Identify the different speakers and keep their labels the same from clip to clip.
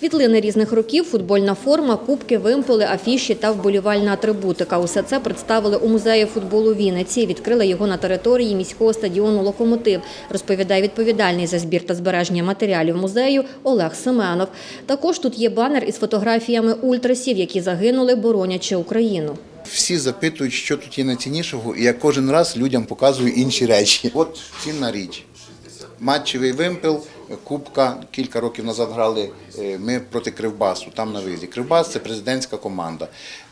Speaker 1: Світлини різних років, футбольна форма, кубки, вимпели, афіші та вболівальна атрибутика. Усе це представили у музеї футболу Вінниці. Відкрили його на території міського стадіону «Локомотив», розповідає відповідальний за збір та збереження матеріалів музею Олег Семенов. Також тут є банер із фотографіями ультрасів, які загинули, боронячи Україну.
Speaker 2: Всі запитують, що тут є найціннішого, і я кожен раз людям показую інші речі. От цінна річ. Матчевий вимпел, кубка. Кілька років назад грали е, ми проти Кривбасу, там на виїзді. Кривбас це президентська команда.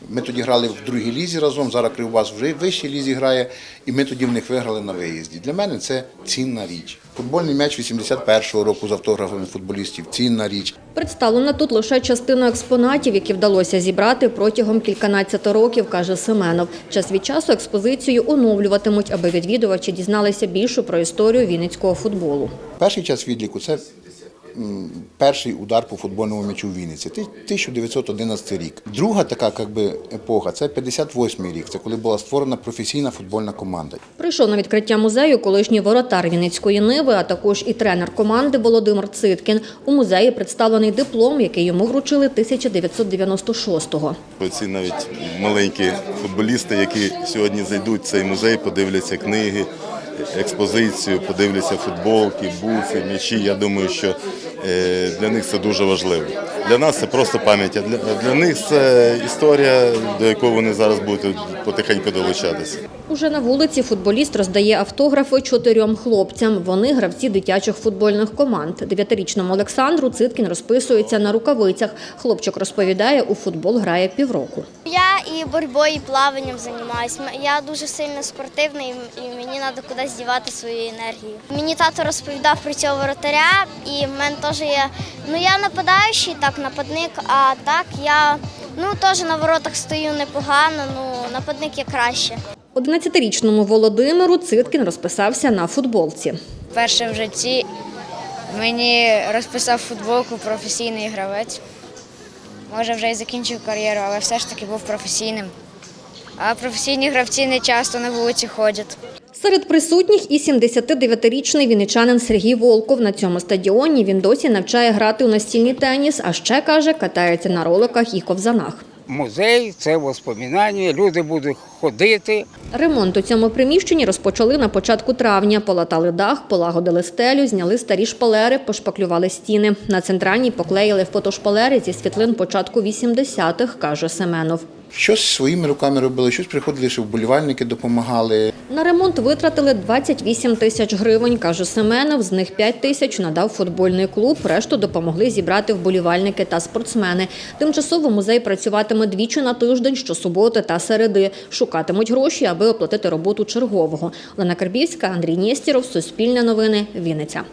Speaker 2: Ми тоді грали в другій лізі разом, зараз Кривбас вже в вищій лізі грає, і ми тоді в них виграли на виїзді. Для мене це цінна річ. Футбольний м'яч 81-го року з автографами футболістів цінна річ.
Speaker 1: Представлена тут лише частина експонатів, які вдалося зібрати протягом кільканадцяти років, каже Семенов. Час від часу експозицію оновлюватимуть, аби відвідувачі дізналися більше про історію вінницького футболу.
Speaker 2: Перший час відліку це перший удар по футбольному м'ячу в Вінниці, ти- 1911 рік. Друга така как би, епоха це 58-й рік, це коли була створена професійна футбольна команда.
Speaker 1: Прийшов на відкриття музею колишній воротар Вінницької Ниви, а також і тренер команди Володимир Циткін. У музеї представлений диплом, який йому вручили 1996-го.
Speaker 3: Оці навіть маленькі футболісти, які сьогодні зайдуть в цей музей, подивляться книги, експозицію, подивляться футболки, буфи, м'ячі. Я думаю, що е, для них це дуже важливо. Для нас це просто пам'ять, а для, для них це історія, до якої вони зараз будуть потихеньку долучатися.
Speaker 1: Уже на вулиці футболіст роздає автографи чотирьом хлопцям. Вони гравці дитячих футбольних команд. Дев'ятирічному Олександру Циткін розписується на рукавицях. Хлопчик розповідає, у футбол грає півроку.
Speaker 4: Я і боротьбою, і плаванням займаюся. Я дуже сильно спортивний і мені треба кудись дівати свою енергію. Мені тато розповідав про цього воротаря, і в мене теж є. Ну я нападаючий, так, нападник, а так я ну теж на воротах стою непогано, ну нападник є краще.
Speaker 1: 11-річному Володимиру Циткін розписався на футболці.
Speaker 5: Перше в житті мені розписав футболку професійний гравець. Може, вже і закінчив кар'єру, але все ж таки був професійним. А професійні гравці не часто на вулиці ходять.
Speaker 1: Серед присутніх і 79-річний вінничанин Сергій Волков. На цьому стадіоні він досі навчає грати у настільний теніс, а ще, каже, катається на роликах і ковзанах.
Speaker 6: Музей це воспоминання, люди будуть ходити.
Speaker 1: Ремонт у цьому приміщенні розпочали на початку травня. Полатали дах, полагодили стелю, зняли старі шпалери, пошпаклювали стіни. На центральній поклеїли фотошпалери зі світлин початку 80-х, каже Семенов.
Speaker 2: Щось своїми руками робили, щось приходили, що вболівальники допомагали.
Speaker 1: На ремонт витратили 28 тисяч гривень, каже Семенов. З них 5 тисяч надав футбольний клуб. Решту допомогли зібрати вболівальники та спортсмени. Тимчасово музей працюватиме двічі на тиждень, щосуботи та середи. Шукатимуть гроші, аби оплатити роботу чергового. Олена Карбівська, Андрій Нєстіров, Суспільне новини, Вінниця.